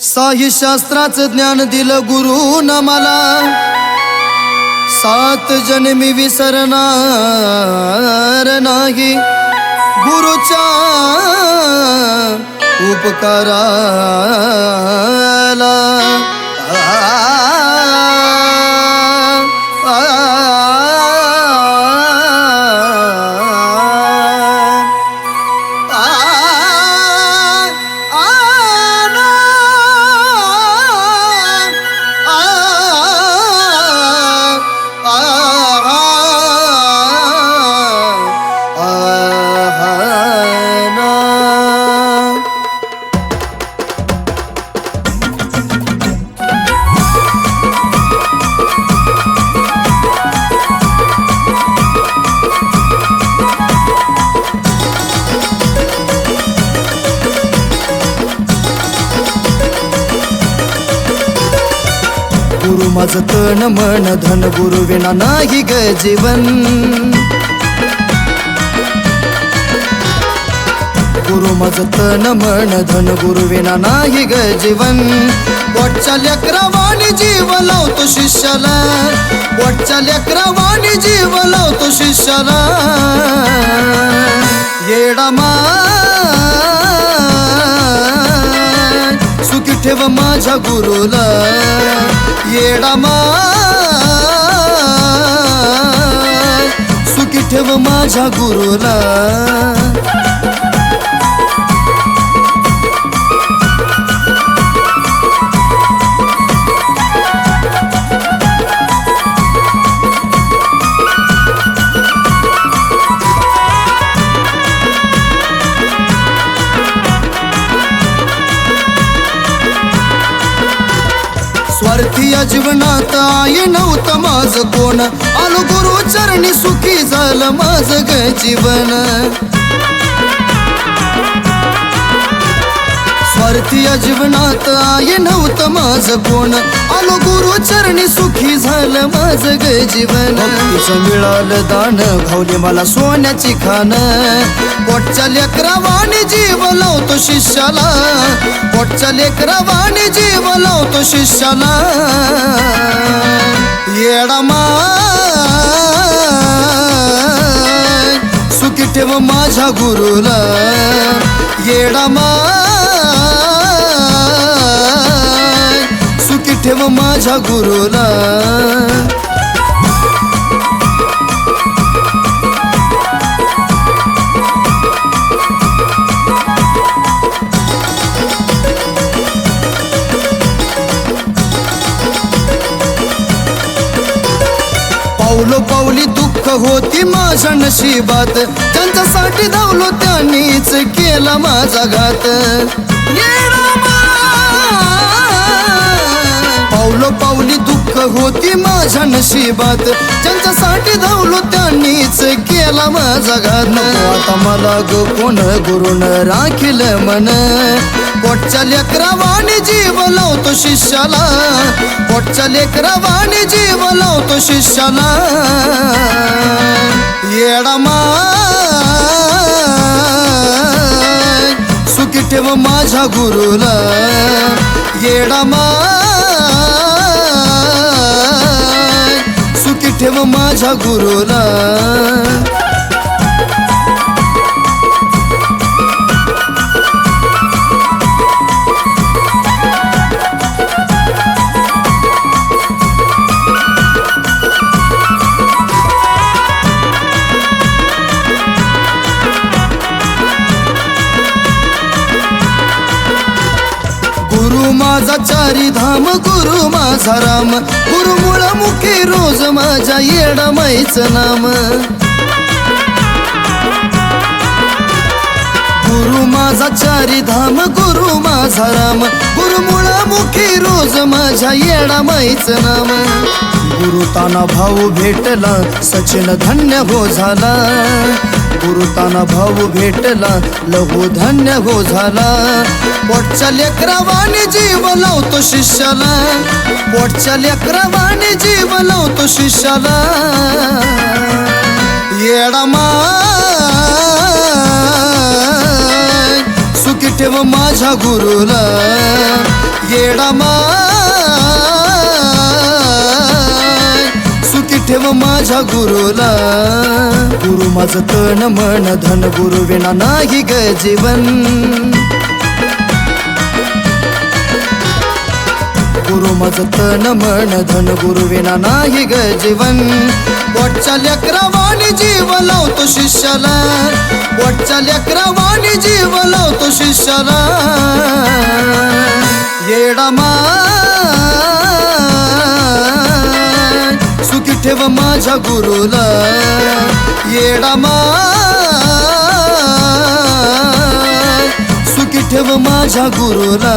साही शास्त्राचं ज्ञान दिलं गुरुन मला. सात जन्मी विसरणार नाही. गुरुच्या उपकारा माझं तन मन धन गुरु विना नाही ग जीवन. गुरु माझं तन मन धन गुरु विना नाही ग जीवन. वाटच्या लेकरावाणी जीव लावतो शिष्याला. वाटच्या लेकरावाणी जीव लावतो शिष्याला. येडा मा माझ्या गुरुला येडा मा. सुखी ठेव माझ्या गुरुला. स्वार्थी या जीवनात आई नव्हतं माझं कोण. आलो गुरु चरणी सुखी झालं माझं ग जीवन. स्वार्थी या जीवनात आई नव्हतं माझं कोण. आलो गुरु चरणी सुखी झालं माझं ग जीवन. भक्तीचं मिळालं दान घावली मला सोन्याची खान. पोटच्या लेकरावाने जीव लावतो शिष्याला. पोटच्या लेकरावाने जीव लावतो शिष्याला. येडा माय सुखी ठेव माझ्या गुरुला. येडा माय माझ्या गुरुला. पावलो पावली दुःख होती माझ्या नशिबात. त्यांच्यासाठी धावलो त्यांनीच केला माझा घात. पावलो पावली दुःख होती माझ्या नशिबात. ज्यांच्यासाठी धावलो त्यांनीच केला माझा घात. आता मला ग कोण गुरुन राखील मन. पोटच्या लेकरावाने जीव लावतो शिष्याला. पोटच्या लेकरावाने जीव लावतो शिष्याला. येडामा सुखी ठेव माझ्या गुरुला. येडामा ठेव माझ्या गुरुला. माझा चारी धाम गुरु माझा राम. गुरु मुळ रोज माझ्या येडा माईच नाम. गुरु माझा चारी धाम गुरु माझा राम. गुरु मुळ मुखी रोज माझ्या येडा माईच नाम. गुरु ताना भाऊ भेटला सचिन धन्य हो झाला. गुरुताना भाऊ भेटला लघु धन्य हो झाला. पोटच्या लेकरावाने जीव लावतो शिष्याला. पोटच्या लेकरावाने जीव लावतो शिष्याला. येडामा सुखी ठेव माझ्या गुरुला. येडामा सुखी ठेव माझ्या गुरुला. गुरु माझं तन मन धन गुरु विना नाही ग जीवन. गुरु माझं तन मन धन गुरु विना नाही ग जीवन. पोटच्या लेकरावानी जीव लावतो शिष्याला. पोटच्या लेकरावानी जीव लावतो शिष्याला. येडा मा देव माझा माझ्या गुरुला येडा माय सुखी ठेव माझ्या गुरुला.